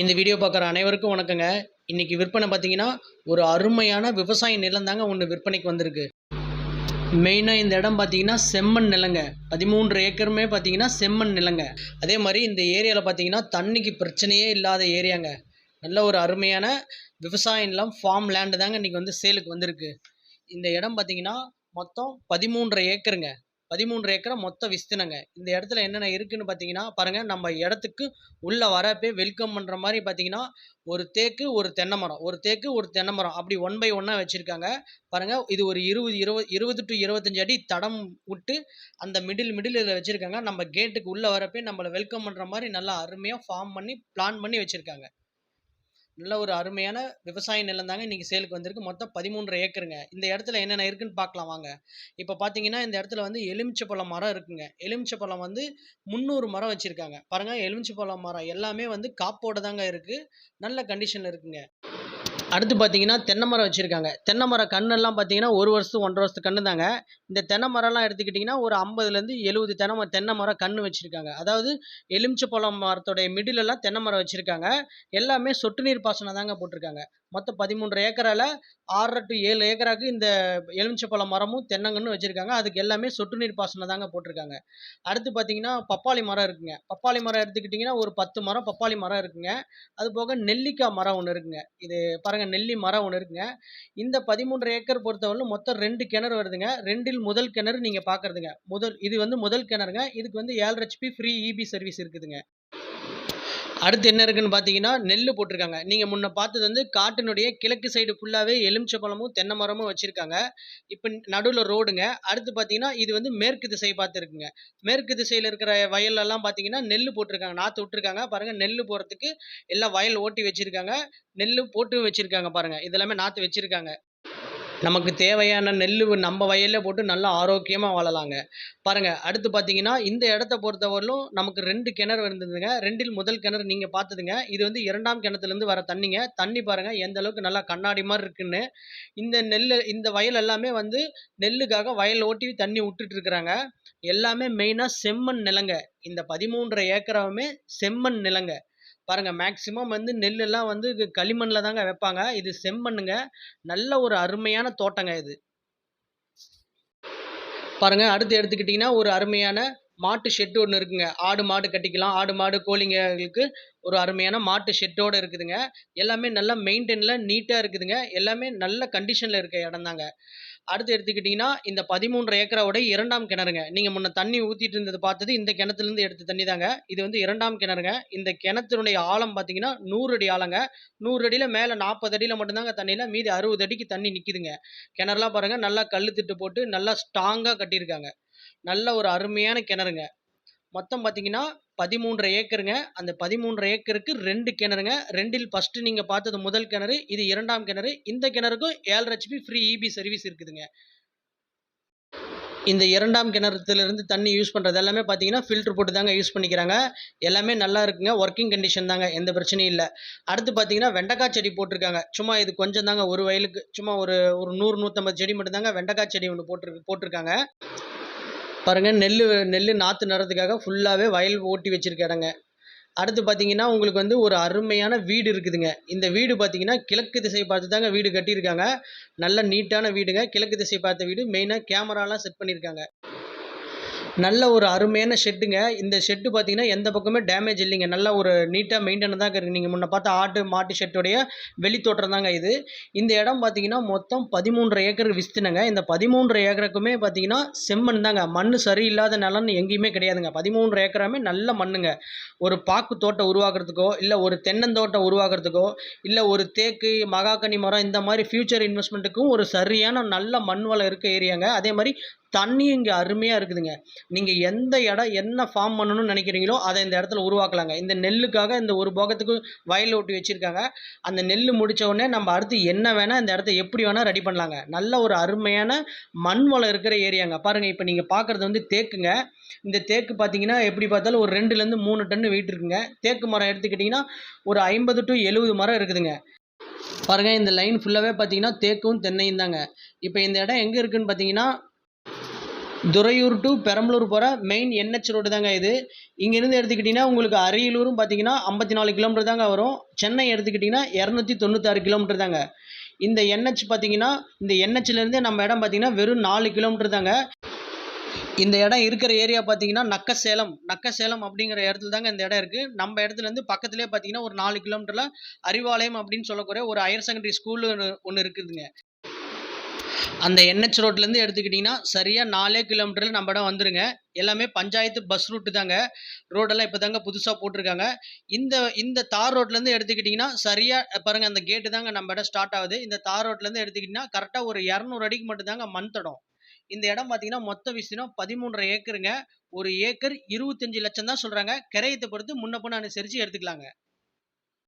இந்த வீடியோ பார்க்குற அனைவருக்கும் வணக்கங்க. இன்றைக்கி விற்பனை பார்த்தீங்கன்னா ஒரு அருமையான விவசாய நிலம் தாங்க ஒன்று விற்பனைக்கு வந்திருக்கு. மெயினாக இந்த இடம் பார்த்தீங்கன்னா செம்மண் நிலங்க. பதிமூன்று ஏக்கருமே பார்த்தீங்கன்னா செம்மண் நிலங்க. அதே மாதிரி இந்த ஏரியாவில் பார்த்தீங்கன்னா தண்ணிக்கு பிரச்சனையே இல்லாத ஏரியாங்க. நல்ல ஒரு அருமையான விவசாய நிலம் ஃபார்ம் லேண்டு தாங்க இன்றைக்கி வந்து சேலுக்கு வந்திருக்கு. இந்த இடம் பார்த்தீங்கன்னா மொத்தம் பதிமூன்றரை ஏக்கருங்க. பதிமூன்று ஏக்கரை மொத்த விஸ்தினங்க. இந்த இடத்துல என்னென்ன இருக்குன்னு பார்த்தீங்கன்னா பாருங்கள் நம்ம இடத்துக்கு உள்ளே வரப்பே வெல்கம் பண்ணுற மாதிரி பார்த்தீங்கன்னா ஒரு தேக்கு ஒரு தென்னை மரம். ஒரு தேக்கு ஒரு தென்னை மரம். அப்படி ஒன் பை ஒன்னாக வச்சுருக்காங்க. பாருங்கள் இது ஒரு இருபது இருபது இருபது டு இருபத்தஞ்சு அடி தடம் விட்டு அந்த மிடில் மிடில் இதில் வச்சுருக்காங்க. நம்ம கேட்டுக்கு உள்ளே வரப்பே நம்மளை வெல்கம் பண்ணுற மாதிரி நல்லா அருமையாக ஃபார்ம் பண்ணி பிளான் பண்ணி வச்சுருக்காங்க. நல்ல ஒரு அருமையான விவசாய நிலம் தாங்க இன்றைக்கி சேலுக்கு வந்திருக்கு. மொத்தம் பதிமூன்று ஏக்கருங்க. இந்த இடத்துல என்னென்ன இருக்குன்னு பார்க்கலாம் வாங்க. இப்போ பார்த்தீங்கன்னா இந்த இடத்துல வந்து எலுமிச்சப்பழம் மரம் இருக்குங்க. எலுமிச்சப்பழம் வந்து முந்நூறு மரம் வச்சுருக்காங்க. பாருங்கள் எலுமிச்சப்பழம் மரம் எல்லாமே வந்து காப்போட தாங்க இருக்குது நல்ல கண்டிஷனில் இருக்குங்க. அடுத்து பார்த்தீங்கன்னா தென்னை மரம் வச்சுருக்காங்க. தென்னை மர கண்ணெல்லாம் பார்த்தீங்கன்னா ஒரு வருஷம் ஒன்றரை வருஷத்து கன்று தாங்க இந்த தென்னை மரம்லாம் எடுத்துக்கிட்டிங்கன்னா ஒரு ஐம்பதுலேருந்து எழுபது தென்னை மரம் தென்னை மரம் கன்று வச்சுருக்காங்க. அதாவது எலுமிச்சப்பழம் மரத்தோடைய மிடிலெல்லாம் தென்னை மரம் வச்சுருக்காங்க. எல்லாமே சொட்டு நீர் பாசனம் தாங்க போட்டிருக்காங்க. மொத்தம் பதிமூன்று ஏக்கரால் ஆறரை டு ஏழு ஏக்கராக்கு இந்த எலுமிச்சப்பழம் மரமும் தென்னங்கன்னு வச்சுருக்காங்க. அதுக்கு எல்லாமே சொட்டு நீர் பாசனம் தாங்க போட்டிருக்காங்க. அடுத்து பார்த்தீங்கன்னா பப்பாளி மரம் இருக்குங்க. பப்பாளி மரம் எடுத்துக்கிட்டிங்கன்னா ஒரு பத்து மரம் பப்பாளி மரம் இருக்குங்க. அது போக நெல்லிக்காய் மரம் ஒன்று இருக்குங்க. இது பாருங்கள் நெல்லி மரம் ஒன்று இருக்குங்க. இந்த பதிமூன்று ஏக்கர் பொறுத்தவரையிலும் மொத்தம் ரெண்டு கிணறு வருதுங்க. ரெண்டில் முதல் கிணறு நீங்கள் பார்க்குறதுங்க முதல் இது வந்து முதல் கிணறுங்க. இதுக்கு வந்து ஏழு ஹெச்பி ஃப்ரீ இபி சர்வீஸ் இருக்குதுங்க. அடுத்து என்ன இருக்குன்னு பார்த்தீங்கன்னா நெல் போட்டிருக்காங்க. நீங்கள் முன்ன பார்த்தது வந்து காட்டினுடைய கிழக்கு சைடு ஃபுல்லாகவே எலுமிச்சப்பழமும் தென்னை மரமும் வச்சுருக்காங்க. இப்போ நடுவில் ரோடுங்க அடுத்து பார்த்தீங்கன்னா இது வந்து மேற்கு திசை பார்த்துருக்குங்க. மேற்கு திசையில் இருக்கிற வயலெல்லாம் பார்த்தீங்கன்னா நெல் போட்டிருக்காங்க. நாற்று விட்டுருக்காங்க. பாருங்கள் நெல் போகிறதுக்கு எல்லாம் வயல் ஓட்டி வச்சுருக்காங்க. நெல் போட்டு வச்சுருக்காங்க பாருங்கள் இதெல்லாமே நாற்று வச்சுருக்காங்க. நமக்கு தேவையான நெல் நம்ம வயலில் போட்டு நல்லா ஆரோக்கியமாக வாழலாங்க. பாருங்கள் அடுத்து பார்த்தீங்கன்னா இந்த இடத்த பொறுத்தவரையிலும் நமக்கு ரெண்டு கிணறு இருந்ததுங்க. ரெண்டில் முதல் கிணறு நீங்கள் பார்த்ததுங்க. இது வந்து இரண்டாம் கிணத்துலேருந்து வர தண்ணிங்க. தண்ணி பாருங்கள் எந்த அளவுக்கு நல்லா கண்ணாடி மாதிரி இருக்குன்னு. இந்த நெல் இந்த வயல் எல்லாமே வந்து நெல்லுக்காக வயல் ஓட்டி தண்ணி விட்டுட்டு இருக்கிறாங்க. எல்லாமே மெயினாக செம்மண் நிலங்க. இந்த பதிமூன்றரை ஏக்கராவுமே செம்மண் நிலங்க. பாருங்கள் மேக்ஸிமம் வந்து நெல்லெல்லாம் வந்து இது களிமண்ணில் தாங்க வைப்பாங்க. இது செம்மண்ணுங்க. நல்ல ஒரு அருமையான தோட்டங்க இது. பாருங்கள் அடுத்து எடுத்துக்கிட்டிங்கன்னா ஒரு அருமையான மாட்டு ஷெட்டு ஒன்று இருக்குங்க. ஆடு மாடு கட்டிக்கலாம். ஆடு மாடு கோழிங்களுக்கு ஒரு அருமையான மாட்டு ஷெட்டோடு இருக்குதுங்க. எல்லாமே நல்லா மெயின்டைனில் நீட்டாக இருக்குதுங்க. எல்லாமே நல்ல கண்டிஷனில் இருக்க இடம் தாங்க அடுத்து எடுத்துக்கிட்டிங்கன்னா இந்த பதிமூன்று ஏக்கரோட இரண்டாம் கிணறுங்க. நீங்கள் முன்ன தண்ணி ஊற்றிட்டு இருந்தது பார்த்தது இந்த கிணத்துலேருந்து எடுத்த தண்ணி தாங்க. இது வந்து இரண்டாம் கிணறுங்க. இந்த கிணத்தினுடைய ஆழம் பார்த்தீங்கன்னா நூறு அடி ஆழங்க. நூறு அடியில் மேலே நாற்பது அடியில் மட்டும்தாங்க தண்ணியில் மீதி அறுபது அடிக்கு தண்ணி நிற்கிதுங்க கிணறுலாம் பாருங்கள் நல்லா கல் திட்டு போட்டு நல்லா ஸ்ட்ராங்காக கட்டியிருக்காங்க. நல்ல ஒரு அருமையான கிணறுங்க. மொத்தம் பார்த்தீங்கன்னா பதிமூன்றரை ஏக்கருங்க. அந்த பதிமூன்றரை ஏக்கருக்கு ரெண்டு கிணறுங்க. ரெண்டில் ஃபஸ்ட்டு நீங்கள் பார்த்தது முதல் கிணறு இது இரண்டாம் கிணறு. இந்த கிணறுக்கும் ஏழரை ஹெச்பி ஃப்ரீ இபி சர்வீஸ் இருக்குதுங்க. இந்த இரண்டாம் கிணறுத்துலேருந்து தண்ணி யூஸ் பண்ணுறது எல்லாமே பார்த்தீங்கன்னா ஃபில்ட்ரு போட்டு தாங்க யூஸ் பண்ணிக்கிறாங்க. எல்லாமே நல்லா இருக்குங்க. ஒர்க்கிங் கண்டிஷன் தாங்க. எந்த பிரச்சனையும் இல்லை. அடுத்து பார்த்தீங்கன்னா வெண்டைக்காய் செடி போட்டிருக்காங்க. சும்மா இது கொஞ்சம் தாங்க ஒரு வயலுக்கு சும்மா ஒரு ஒரு நூறு நூற்றம்பது செடி மட்டும் தாங்க வெண்டைக்காய் செடி ஒன்று போட்டிருக்கு போட்டிருக்காங்க. பாருங்கள் நெல் நெல் நாற்று நடுறதுக்காக ஃபுல்லாகவே வயல் ஓட்டி வச்சுருக்க இடங்க அடுத்து பார்த்தீங்கன்னா உங்களுக்கு வந்து ஒரு அருமையான வீடு இருக்குதுங்க. இந்த வீடு பார்த்தீங்கன்னா கிழக்கு திசை பார்த்து தாங்க வீடு கட்டியிருக்காங்க. நல்ல நீட்டான வீடுங்க. கிழக்கு திசை பார்த்த வீடு மெயினாக கேமராலாம் செட் பண்ணியிருக்காங்க. நல்ல ஒரு அருமையான ஷெட்டுங்க இந்த ஷெட்டு பார்த்தீங்கன்னா எந்த பக்கமே டேமேஜ் இல்லைங்க. நல்ல ஒரு நீட்டாக மெயின்டைன் தான் இருக்குது நீங்கள் முன்ன பார்த்தா ஆட்டு மாட்டு ஷெட்டுடைய வெளி தாங்க இது. இந்த இடம் பார்த்தீங்கன்னா மொத்தம் பதிமூன்றரை ஏக்கர் விஸ்தினங்க. இந்த பதிமூன்றரை ஏக்கருக்குமே பார்த்தீங்கன்னா செம்மண் தாங்க. மண் சரியில்லாத நிலம்னு எங்கேயுமே கிடையாதுங்க. பதிமூன்று ஏக்கராமே நல்ல மண்ணுங்க. ஒரு பாக்கு தோட்டம் உருவாக்குறதுக்கோ இல்லை ஒரு தென்னந்தோட்டம் உருவாக்குறதுக்கோ இல்லை ஒரு தேக்கு மகாகனி மரம் இந்த மாதிரி ஃப்யூச்சர் இன்வெஸ்ட்மெண்ட்டுக்கும் ஒரு சரியான நல்ல மண் வளம் இருக்க ஏரியாங்க அதே மாதிரி தண்ணியும் இங்கே அருமையாக இருக்குதுங்க. நீங்கள் எந்த இடம் என்ன ஃபார்ம் பண்ணணும்னு நினைக்கிறீங்களோ அதை இந்த இடத்துல உருவாக்கலாங்க. இந்த நெல்லுக்காக இந்த ஒரு போகத்துக்கு வயல் ஒட்டி வச்சுருக்காங்க. அந்த நெல் முடித்த உடனே நம்ம அடுத்து என்ன வேணால் இந்த இடத்த எப்படி வேணால் ரெடி பண்ணலாங்க. நல்ல ஒரு அருமையான மண் வளம் இருக்கிற ஏரியாங்க. பாருங்கள் இப்போ நீங்கள் பார்க்குறது வந்து தேக்குங்க. இந்த தேக்கு பார்த்தீங்கன்னா எப்படி பார்த்தாலும் ஒரு ரெண்டுலேருந்து மூணு டன்னு வெயிட் இருக்குங்க. தேக்கு மரம் எடுத்துக்கிட்டிங்கன்னா ஒரு ஐம்பது டு எழுபது மரம் இருக்குதுங்க. பாருங்கள் இந்த லைன் ஃபுல்லாகவே பார்த்தீங்கன்னா தேக்கும் தென்னையும் தாங்க இப்போ இந்த இடம் எங்கே இருக்குதுன்னு பார்த்தீங்கன்னா துறையூர் டு பெரம்பலூர் போகிற மெயின் என்ஹெச் ரோடு தாங்க இது. இங்கேருந்து எடுத்துக்கிட்டிங்கன்னா உங்களுக்கு அரியலூரும் பார்த்தீங்கன்னா ஐம்பத்தி நாலு கிலோமீட்டர் தாங்க வரும். சென்னை எடுத்துக்கிட்டிங்கன்னா இரநூத்தி தொண்ணூத்தாறு கிலோமீட்டர் தாங்க. இந்த என்ஹெச் பார்த்தீங்கன்னா இந்த என்ஹெச்லேருந்து நம்ம இடம் பார்த்தீங்கன்னா வெறும் நாலு கிலோமீட்டர் தாங்க. இந்த இடம் இருக்கிற ஏரியா பார்த்தீங்கன்னா நக்கசேலம். நக்கசேலம் அப்படிங்கிற இடத்துல தாங்க இந்த இடம் இருக்குது நம்ம இடத்துலேருந்து பக்கத்துலேயே பார்த்தீங்கன்னா ஒரு நாலு கிலோமீட்டரில் அறிவாலயம் அப்படின்னு சொல்லக்கூடிய ஒரு ஹையர் செகண்டரி ஸ்கூல் ஒன்று இருக்குதுங்க. அந்த என்ஹெச் ரோட்லேருந்து எடுத்துக்கிட்டிங்கன்னா சரியாக நாலே கிலோமீட்டரில் நம்ம இடம் வந்துருங்க. எல்லாமே பஞ்சாயத்து பஸ் ரூட்டு தாங்க. ரோடெல்லாம் இப்போ தாங்க புதுசாக போட்டிருக்காங்க. இந்த இந்த தார் ரோட்லேருந்து எடுத்துக்கிட்டிங்கன்னா சரியாக பாருங்கள் அந்த கேட்டு தாங்க நம்ம இடம் ஸ்டார்ட் ஆகுது. இந்த தார் ரோட்லேருந்து எடுத்துக்கிட்டிங்கன்னா கரெக்டாக ஒரு இரநூறு அடிக்கு மட்டும்தாங்க மண் தடம். இந்த இடம் பார்த்தீங்கன்னா மொத்த விஸ்தீர்ணம் பதிமூன்றரை ஏக்கருங்க. ஒரு ஏக்கர் இருபத்தஞ்சு லட்சம் தான் சொல்கிறாங்க கரையத்தை பொறுத்து முன்ன அனுசரித்து எடுத்துக்கலாங்க.